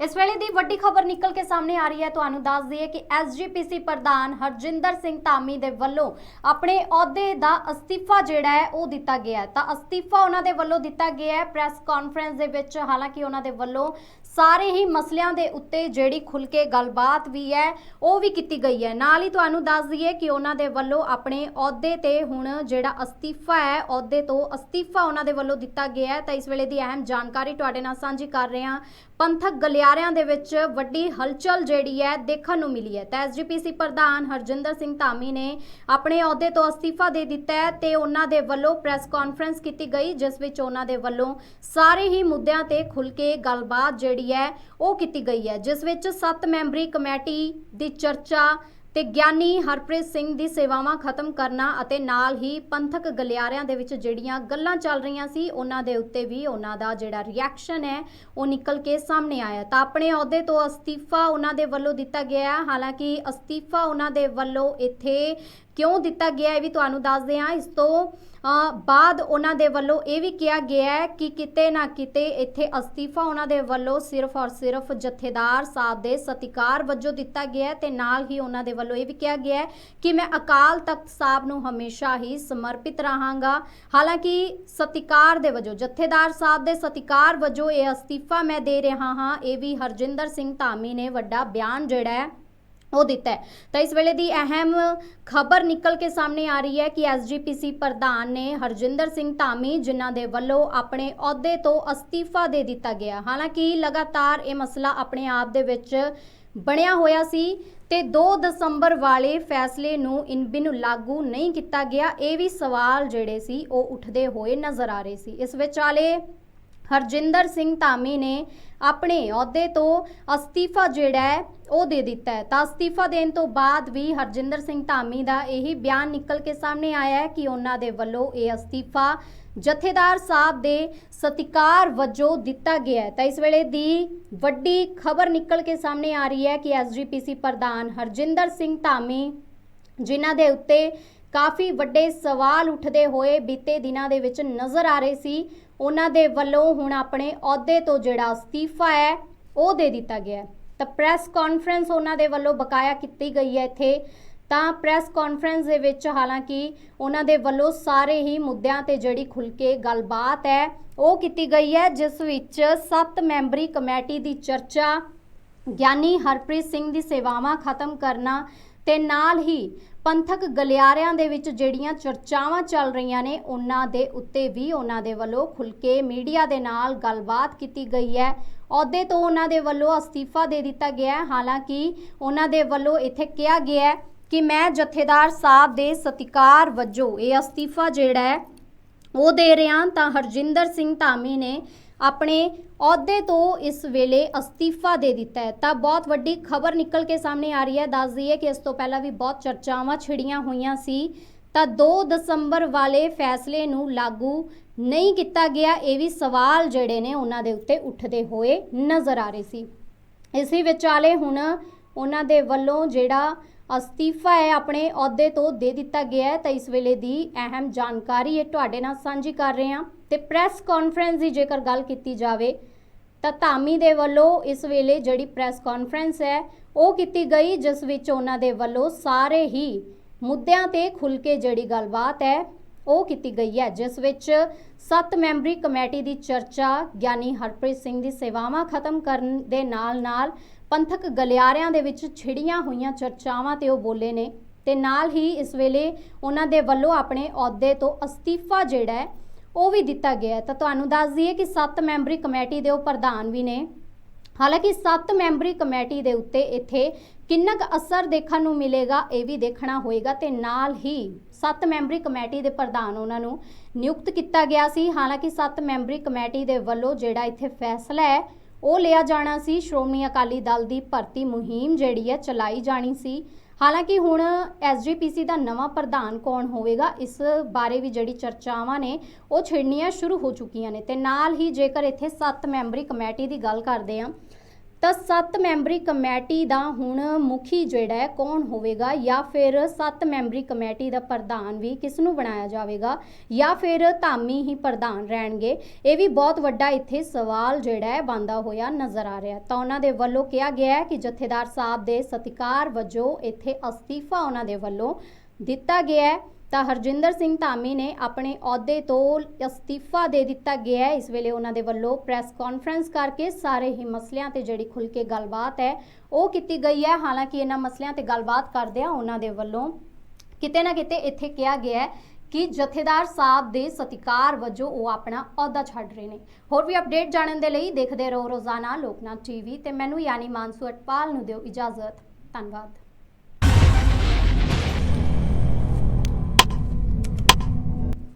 ਇਸ ਵੇਲੇ ਦੀ ਵੱਡੀ ਖਬਰ ਨਿਕਲ ਕੇ ਸਾਹਮਣੇ ਆ ਰਹੀ ਹੈ। ਤੁਹਾਨੂੰ ਦੱਸ ਦਈਏ ਕਿ ਐਸਜੀਪੀਸੀ ਪ੍ਰਧਾਨ ਹਰਜਿੰਦਰ ਸਿੰਘ ਧਾਮੀ ਦੇ ਵੱਲੋਂ ਆਪਣੇ ਅਹੁਦੇ ਦਾ ਅਸਤੀਫਾ ਜਿਹੜਾ ਹੈ, ਉਹ ਦਿੱਤਾ ਗਿਆ ਤਾਂ ਅਸਤੀਫਾ ਉਹਨਾਂ ਦੇ ਵੱਲੋਂ ਦਿੱਤਾ ਗਿਆ ਹੈ। ਪ੍ਰੈਸ ਕਾਨਫਰੰਸ ਦੇ ਵਿੱਚ ਹਾਲਾਂਕਿ ਉਹਨਾਂ ਦੇ ਵੱਲੋਂ ਸਾਰੇ ਹੀ ਮਸਲਿਆਂ ਦੇ ਉੱਤੇ ਜਿਹੜੀ ਖੁੱਲ ਕੇ ਗੱਲਬਾਤ ਵੀ ਹੈ, ਉਹ ਵੀ ਕੀਤੀ ਗਈ ਹੈ। ਨਾਲ ਹੀ ਤੁਹਾਨੂੰ ਦੱਸ ਦਈਏ ਕਿ ਉਹਨਾਂ ਦੇ ਵੱਲੋਂ ਆਪਣੇ ਅਹੁਦੇ ਤੇ ਹੁਣ ਜਿਹੜਾ ਅਸਤੀਫਾ ਹੈ, ਅਹੁਦੇ ਤੋਂ ਅਸਤੀਫਾ ਉਹਨਾਂ ਦੇ ਵੱਲੋਂ ਦਿੱਤਾ ਗਿਆ ਹੈ। ਤਾਂ ਇਸ ਵੇਲੇ ਦੀ ਅਹਿਮ ਜਾਣਕਾਰੀ ਤੁਹਾਡੇ ਨਾਲ ਸਾਂਝੀ ਕਰ ਰਹੇ ਹਾਂ। ਪੰਥਕ ਗਲਿਆਰਿਆਂ ਦੇ ਵਿੱਚ ਵੱਡੀ ਹਲਚਲ ਜਿਹੜੀ ਹੈ ਦੇਖਣ ਨੂੰ ਮਿਲੀ ਹੈ। ਤਾਂ ਐਸਜੀਪੀਸੀ ਪ੍ਰਧਾਨ ਹਰਜਿੰਦਰ ਸਿੰਘ ਧਾਮੀ ਨੇ ਆਪਣੇ ਅਹੁਦੇ ਤੋਂ ਅਸਤੀਫਾ ਦੇ ਦਿੱਤਾ ਹੈ ਤੇ ਉਹਨਾਂ ਦੇ ਵੱਲੋਂ ਪ੍ਰੈਸ ਕਾਨਫਰੰਸ ਕੀਤੀ ਗਈ, ਜਿਸ ਵਿੱਚ ਉਹਨਾਂ ਦੇ ਵੱਲੋਂ ਸਾਰੇ ਹੀ ਮੁੱਦਿਆਂ ਤੇ ਖੁੱਲ ਕੇ ਗੱਲਬਾਤ ਜਿਹੜੀ ਹੈ ਉਹ ਕੀਤੀ ਗਈ ਹੈ, ਜਿਸ ਵਿੱਚ ਸੱਤ ਮੈਂਬਰੀ ਕਮੇਟੀ ਦੀ ਚਰਚਾ ਤੇ ਗਿਆਨੀ ਹਰਪ੍ਰੀਤ ਸਿੰਘ ਦੀ ਸੇਵਾਵਾਂ ਖਤਮ ਕਰਨਾ ਅਤੇ ਨਾਲ ਹੀ ਪੰਥਕ ਗਲਿਆਰਿਆਂ ਦੇ ਵਿੱਚ ਜਿਹੜੀਆਂ ਗੱਲਾਂ ਚੱਲ ਰਹੀਆਂ ਸੀ, ਉਹਨਾਂ ਦੇ ਉੱਤੇ ਵੀ ਉਹਨਾਂ ਦਾ ਜਿਹੜਾ ਰਿਐਕਸ਼ਨ ਹੈ, ਉਹ ਨਿਕਲ ਕੇ ਸਾਹਮਣੇ ਆਇਆ। ਤਾਂ ਆਪਣੇ ਅਹੁਦੇ ਤੋਂ ਅਸਤੀਫਾ ਉਹਨਾਂ ਦੇ ਵੱਲੋਂ ਦਿੱਤਾ ਗਿਆ ਹਾਲਾਂਕਿ ਅਸਤੀਫਾ ਉਹਨਾਂ ਦੇ ਵੱਲੋਂ ਇੱਥੇ ਕਿਉਂ ਦਿੱਤਾ ਗਿਆ ਇਹ ਵੀ ਤੁਹਾਨੂੰ ਦੱਸਦੇ ਹਾਂ। ਇਸ ਤੋਂ ਬਾਅਦ ਉਹਨਾਂ ਦੇ ਵੱਲੋਂ ਇਹ ਵੀ ਕਿਹਾ ਗਿਆ ਹੈ ਕਿ ਕਿਤੇ ਨਾ ਕਿਤੇ ਇੱਥੇ ਅਸਤੀਫਾ ਉਹਨਾਂ ਦੇ ਵੱਲੋਂ ਸਿਰਫ ਔਰ ਸਿਰਫ ਜਥੇਦਾਰ ਸਾਹਿਬ ਦੇ ਸਤਿਕਾਰ ਵਜੋਂ ਦਿੱਤਾ ਗਿਆ ਹੈ ਤੇ ਨਾਲ ਹੀ ਉਹਨਾਂ ਦੇ ਵੱਲੋਂ ਇਹ ਵੀ ਕਿਹਾ ਗਿਆ ਹੈ ਕਿ ਮੈਂ ਅਕਾਲ ਤਖਤ ਸਾਹਿਬ ਨੂੰ ਹਮੇਸ਼ਾ ਹੀ ਸਮਰਪਿਤ ਰਹਾਂਗਾ। ਹਾਲਾਂਕਿ ਸਤਿਕਾਰ ਦੇ ਵਜੋਂ, ਜਥੇਦਾਰ ਸਾਹਿਬ ਦੇ ਸਤਿਕਾਰ ਵਜੋਂ ਇਹ ਅਸਤੀਫਾ ਮੈਂ ਦੇ ਰਿਹਾ ਹਾਂ। ਇਹ ਵੀ ਹਰਜਿੰਦਰ ਸਿੰਘ ਧਾਮੀ ਨੇ ਵੱਡਾ ਬਿਆਨ ਜਿਹੜਾ ਹੈ ਉਹ ਦਿੱਤਾ ਹੈ। ਤਾਂ ਇਸ ਵੇਲੇ ਦੀ ਅਹਿਮ ਖਬਰ ਨਿਕਲ ਕੇ ਸਾਹਮਣੇ ਆ ਰਹੀ ਹੈ ਕਿ ਐਸਜੀਪੀਸੀ ਪ੍ਰਧਾਨ ਨੇ ਹਰਜਿੰਦਰ ਸਿੰਘ ਧਾਮੀ, ਜਿਨ੍ਹਾਂ ਦੇ ਵੱਲੋਂ ਆਪਣੇ ਅਹੁਦੇ ਤੋਂ ਅਸਤੀਫਾ ਦੇ ਦਿੱਤਾ ਗਿਆ। ਹਾਲਾਂਕਿ ਲਗਾਤਾਰ ਇਹ ਮਸਲਾ ਆਪਣੇ ਆਪ ਦੇ ਵਿੱਚ ਬਣਿਆ ਹੋਇਆ ਸੀ ਤੇ 2 ਦਸੰਬਰ ਵਾਲੇ ਫੈਸਲੇ ਨੂੰ ਇਨ ਬਿਨ ਲਾਗੂ ਨਹੀਂ ਕੀਤਾ ਗਿਆ। ਇਹ ਵੀ ਸਵਾਲ ਜਿਹੜੇ ਸੀ, ਉਹ ਉੱਠਦੇ ਹੋਏ ਨਜ਼ਰ ਆ ਰਹੇ ਸੀ। ਇਸ ਵਿਚਾਲੇ ਹਰਜਿੰਦਰ ਸਿੰਘ ਧਾਮੀ ਨੇ ਆਪਣੇ ਅਹੁਦੇ ਤੋਂ ਅਸਤੀਫਾ ਜਿਹੜਾ ਹੈ ਉਹ ਦੇ ਦਿੱਤਾ ਹੈ ਤਾਂ ਅਸਤੀਫਾ ਦੇਣ ਤੋਂ ਬਾਅਦ ਵੀ ਹਰਜਿੰਦਰ ਸਿੰਘ ਧਾਮੀ ਦਾ ਇਹੀ ਬਿਆਨ ਨਿਕਲ ਕੇ ਸਾਹਮਣੇ ਆਇਆ ਹੈ ਕਿ ਉਹਨਾਂ ਦੇ ਵੱਲੋਂ ਇਹ ਅਸਤੀਫਾ ਜਥੇਦਾਰ ਸਾਹਿਬ ਦੇ ਸਤਿਕਾਰ ਵਜੋਂ ਦਿੱਤਾ ਗਿਆ ਹੈ ਤਾਂ ਇਸ ਵੇਲੇ ਦੀ ਵੱਡੀ ਖਬਰ ਨਿਕਲ ਕੇ ਸਾਹਮਣੇ ਆ ਰਹੀ ਹੈ ਕਿ ਐਸਜੀਪੀਸੀ ਪ੍ਰਧਾਨ ਹਰਜਿੰਦਰ ਸਿੰਘ ਧਾਮੀ, ਜਿਨ੍ਹਾਂ ਦੇ ਉੱਤੇ ਕਾਫੀ ਵੱਡੇ ਸਵਾਲ ਉੱਠਦੇ ਹੋਏ ਬੀਤੇ ਦਿਨਾਂ ਦੇ ਵਿੱਚ ਨਜ਼ਰ ਆ ਰਹੇ ਸੀ, ਉਹਨਾਂ ਦੇ ਵੱਲੋਂ ਹੁਣ ਆਪਣੇ ਅਹੁਦੇ ਤੋਂ ਜਿਹੜਾ ਅਸਤੀਫਾ ਹੈ, ਉਹ ਦੇ ਦਿੱਤਾ ਗਿਆ ਹੈ। ਤਾਂ ਪ੍ਰੈਸ ਕਾਨਫਰੰਸ ਉਹਨਾਂ ਦੇ ਵੱਲੋਂ ਬਕਾਇਆ ਕੀਤੀ ਗਈ ਹੈ ਇੱਥੇ। ਤਾਂ ਪ੍ਰੈਸ ਕਾਨਫਰੰਸ ਦੇ ਵਿੱਚ ਹਾਲਾਂਕਿ ਉਹਨਾਂ ਦੇ ਵੱਲੋਂ ਸਾਰੇ ਹੀ ਮੁੱਦਿਆਂ ਤੇ ਜਿਹੜੀ ਖੁੱਲ ਕੇ ਗੱਲਬਾਤ ਹੈ, ਉਹ ਕੀਤੀ ਗਈ ਹੈ, ਜਿਸ ਵਿੱਚ 7 ਮੈਂਬਰੀ ਕਮੇਟੀ ਦੀ ਚਰਚਾ, ਗਿਆਨੀ ਹਰਪ੍ਰੀਤ ਸਿੰਘ ਦੀ ਸੇਵਾਵਾਂ ਖਤਮ ਕਰਨਾ ਤੇ ਨਾਲ ਹੀ ਪੰਥਕ ਗਲਿਆਰਿਆਂ ਦੇ ਵਿੱਚ ਜਿਹੜੀਆਂ ਚਰਚਾਵਾਂ ਚੱਲ ਰਹੀਆਂ ਨੇ, ਉਹਨਾਂ ਦੇ ਉੱਤੇ ਵੀ ਉਹਨਾਂ ਦੇ ਵੱਲੋਂ ਖੁੱਲ ਕੇ ਮੀਡੀਆ ਦੇ ਨਾਲ ਗੱਲਬਾਤ ਕੀਤੀ ਗਈ ਹੈ। ਅਹੁਦੇ ਤੋਂ ਉਹਨਾਂ ਦੇ ਵੱਲੋਂ ਅਸਤੀਫਾ ਦੇ ਦਿੱਤਾ ਗਿਆ ਹੈ। ਹਾਲਾਂਕਿ ਉਹਨਾਂ ਦੇ ਵੱਲੋਂ ਇੱਥੇ ਕਿਹਾ ਗਿਆ ਹੈ ਕਿ ਮੈਂ ਜਥੇਦਾਰ ਸਾਹਿਬ ਦੇ ਸਤਿਕਾਰ ਵਜੋਂ ਇਹ ਅਸਤੀਫਾ ਜਿਹੜਾ ਹੈ ਉਹ ਦੇ ਰਿਹਾ ਤਾਂ ਹਰਜਿੰਦਰ ਸਿੰਘ ਧਾਮੀ ਨੇ ਆਪਣੇ ਅਹੁਦੇ ਤੋਂ ਇਸ ਵੇਲੇ ਅਸਤੀਫਾ ਦੇ ਦਿੱਤਾ ਹੈ। ਤਾਂ ਬਹੁਤ ਵੱਡੀ ਖਬਰ ਨਿਕਲ ਕੇ ਸਾਹਮਣੇ ਆ ਰਹੀ ਹੈ। ਦੱਸ ਦਈਏ ਕਿ ਇਸ ਤੋਂ ਪਹਿਲਾਂ ਵੀ ਬਹੁਤ ਚਰਚਾਵਾਂ ਛਿੜੀਆਂ ਹੋਈਆਂ ਸੀ। ਤਾਂ 2 ਦਸੰਬਰ ਵਾਲੇ ਫੈਸਲੇ ਨੂੰ ਲਾਗੂ ਨਹੀਂ ਕੀਤਾ ਗਿਆ, ਇਹ ਵੀ ਸਵਾਲ ਜਿਹੜੇ ਨੇ ਉਹਨਾਂ ਦੇ ਉੱਤੇ ਉੱਠਦੇ ਹੋਏ ਨਜ਼ਰ ਆ ਰਹੇ ਸੀ। ਇਸੇ ਵਿਚਾਲੇ ਹੁਣ ਉਹਨਾਂ ਦੇ ਵੱਲੋਂ ਜਿਹੜਾ ਅਸਤੀਫਾ ਹੈ ਆਪਣੇ ਅਹੁਦੇ ਤੋਂ ਦੇ ਦਿੱਤਾ ਗਿਆ ਹੈ ਤਾਂ ਇਸ ਵੇਲੇ ਦੀ ਅਹਿਮ ਜਾਣਕਾਰੀ ਇਹ ਤੁਹਾਡੇ ਨਾਲ ਸਾਂਝੀ ਕਰ ਰਹੇ ਹਾਂ ਤੇ ਪ੍ਰੈਸ ਕਾਨਫਰੰਸ ਦੀ ਜੇਕਰ ਗੱਲ ਕੀਤੀ ਜਾਵੇ ਤਾਂ ਧਾਮੀ ਦੇ ਵੱਲੋਂ ਇਸ ਵੇਲੇ ਜਿਹੜੀ ਪ੍ਰੈਸ ਕਾਨਫਰੰਸ ਹੈ ਉਹ ਕੀਤੀ ਗਈ, ਜਿਸ ਵਿੱਚ ਉਹਨਾਂ ਦੇ ਵੱਲੋਂ ਸਾਰੇ ਹੀ ਮੁੱਦਿਆਂ ਤੇ ਖੁੱਲ ਕੇ ਜਿਹੜੀ ਗੱਲਬਾਤ ਹੈ ਉਹ ਕੀਤੀ ਗਈ ਹੈ, ਜਿਸ ਵਿੱਚ 7 ਮੈਂਬਰੀ ਕਮੇਟੀ ਦੀ ਚਰਚਾ, ਗਿਆਨੀ ਹਰਪ੍ਰੀਤ ਸਿੰਘ ਦੀ ਸੇਵਾਵਾਂ ਖਤਮ ਕਰਨ ਦੇ ਨਾਲ-ਨਾਲ ਪੰਥਕ ਗਲਿਆਰਿਆਂ ਦੇ ਵਿੱਚ ਛਿੜੀਆਂ ਹੋਈਆਂ ਚਰਚਾਵਾਂ ਤੇ ਉਹ ਬੋਲੇ ਨੇ ਤੇ ਨਾਲ ਹੀ ਇਸ ਵੇਲੇ ਉਹਨਾਂ ਦੇ ਵੱਲੋਂ ਆਪਣੇ ਅਹੁਦੇ ਤੋਂ ਅਸਤੀਫਾ ਜਿਹੜਾ ਹੈ, ਉਹ ਵੀ ਦਿੱਤਾ ਗਿਆ ਤਾਂ ਤੁਹਾਨੂੰ ਦੱਸ ਦਈਏ ਕਿ 7 ਮੈਂਬਰੀ ਕਮੇਟੀ ਦੇ ਉਹ ਪ੍ਰਧਾਨ ਵੀ ਨੇ। ਹਾਲਾਂਕਿ 7 ਮੈਂਬਰੀ ਕਮੇਟੀ ਦੇ ਉੱਤੇ ਇੱਥੇ ਕਿੰਨਾ ਕੁ ਅਸਰ ਦੇਖਣ ਨੂੰ ਮਿਲੇਗਾ, ਇਹ ਵੀ ਦੇਖਣਾ ਹੋਏਗਾ ਤੇ ਨਾਲ ਹੀ 7 ਮੈਂਬਰੀ ਕਮੇਟੀ ਦੇ ਪ੍ਰਧਾਨ ਉਹਨਾਂ ਨੂੰ ਨਿਯੁਕਤ ਕੀਤਾ ਗਿਆ ਸੀ। ਹਾਲਾਂਕਿ 7 ਮੈਂਬਰੀ ਕਮੇਟੀ ਦੇ ਵੱਲੋਂ ਜਿਹੜਾ ਇੱਥੇ ਫੈਸਲਾ ਹੈ ਉਹ ਲਿਆ ਜਾਣਾ ਸੀ। ਸ਼੍ਰੋਮਣੀ ਅਕਾਲੀ ਦਲ ਦੀ ਭਰਤੀ ਮੁਹਿੰਮ ਜਿਹੜੀ ਹੈ ਚਲਾਈ ਜਾਣੀ ਸੀ। ਹਾਲਾਂਕਿ ਹੁਣ ਐਸਜੀਪੀਸੀ ਦਾ ਨਵਾਂ ਪ੍ਰਧਾਨ ਕੌਣ ਹੋਵੇਗਾ, ਇਸ ਬਾਰੇ ਵੀ ਜਿਹੜੀ ਚਰਚਾਵਾਂ ਨੇ, ਉਹ ਛਿੜਨੀਆਂ ਸ਼ੁਰੂ ਹੋ ਚੁੱਕੀਆਂ ਨੇ। ਤੇ ਨਾਲ ਹੀ ਜੇਕਰ ਇੱਥੇ 7 ਮੈਂਬਰੀ ਕਮੇਟੀ ਦੀ ਗੱਲ ਕਰਦੇ ਹਾਂ ਤਾਂ ਸੱਤ ਮੈਂਬਰੀ ਕਮੇਟੀ ਦਾ ਹੁਣ ਮੁਖੀ ਜਿਹੜਾ ਹੈ, ਕੌਣ ਹੋਵੇਗਾ? ਜਾਂ ਫਿਰ ਸੱਤ ਮੈਂਬਰੀ ਕਮੇਟੀ ਦਾ ਪ੍ਰਧਾਨ ਵੀ ਕਿਸ ਨੂੰ ਬਣਾਇਆ ਜਾਵੇਗਾ? ਜਾਂ ਫਿਰ ਧਾਮੀ ਹੀ ਪ੍ਰਧਾਨ ਰਹਿਣਗੇ? ਇਹ ਵੀ ਬਹੁਤ ਵੱਡਾ ਇੱਥੇ ਸਵਾਲ ਜਿਹੜਾ ਹੈ ਬੰਦਾ ਹੋਇਆ ਨਜ਼ਰ ਆ ਰਿਹਾ ਤਾਂ ਉਹਨਾਂ ਦੇ ਵੱਲੋਂ ਕਿਹਾ ਗਿਆ ਹੈ ਕਿ ਜਥੇਦਾਰ ਸਾਹਿਬ ਦੇ ਸਤਿਕਾਰ ਵਜੋਂ ਇੱਥੇ ਅਸਤੀਫਾ ਉਹਨਾਂ ਦੇ ਵੱਲੋਂ ਦਿੱਤਾ ਗਿਆ ਹੈ। ਤਾਂ ਹਰਜਿੰਦਰ ਸਿੰਘ ਧਾਮੀ ਨੇ ਆਪਣੇ ਅਹੁਦੇ ਤੋਂ ਅਸਤੀਫਾ ਦੇ ਦਿੱਤਾ ਗਿਆ ਹੈ। ਇਸ ਵੇਲੇ ਉਹਨਾਂ ਦੇ ਵੱਲੋਂ ਪ੍ਰੈਸ ਕਾਨਫਰੰਸ ਕਰਕੇ ਸਾਰੇ ਹੀ ਮਸਲਿਆਂ ਤੇ ਜਿਹੜੀ ਖੁੱਲ ਕੇ ਗੱਲਬਾਤ ਹੈ, ਉਹ ਕੀਤੀ ਗਈ ਹੈ। ਹਾਲਾਂਕਿ ਇਹਨਾਂ ਮਸਲਿਆਂ ਤੇ ਗੱਲਬਾਤ ਕਰਦਿਆਂ ਉਹਨਾਂ ਦੇ ਵੱਲੋਂ ਕਿਤੇ ਨਾ ਕਿਤੇ ਇੱਥੇ ਕਿਹਾ ਗਿਆ ਹੈ ਕਿ ਜਥੇਦਾਰ ਸਾਹਿਬ ਦੇ ਸਤਿਕਾਰ ਵਜੋਂ ਉਹ ਆਪਣਾ ਅਹੁਦਾ ਛੱਡ ਰਹੇ ਨੇ। ਹੋਰ ਵੀ ਅਪਡੇਟ ਜਾਣਨ ਦੇ ਲਈ ਦੇਖਦੇ ਰਹੋ ਰੋਜ਼ਾਨਾ ਲੋਕਨਾਥ ਟੀਵੀ ਤੇ ਮੈਨੂੰ ਯਾਨੀ ਮਾਨਸੂ ਅਟਪਾਲ ਨੂੰ ਦਿਓ ਇਜਾਜ਼ਤ। ਧੰਨਵਾਦ।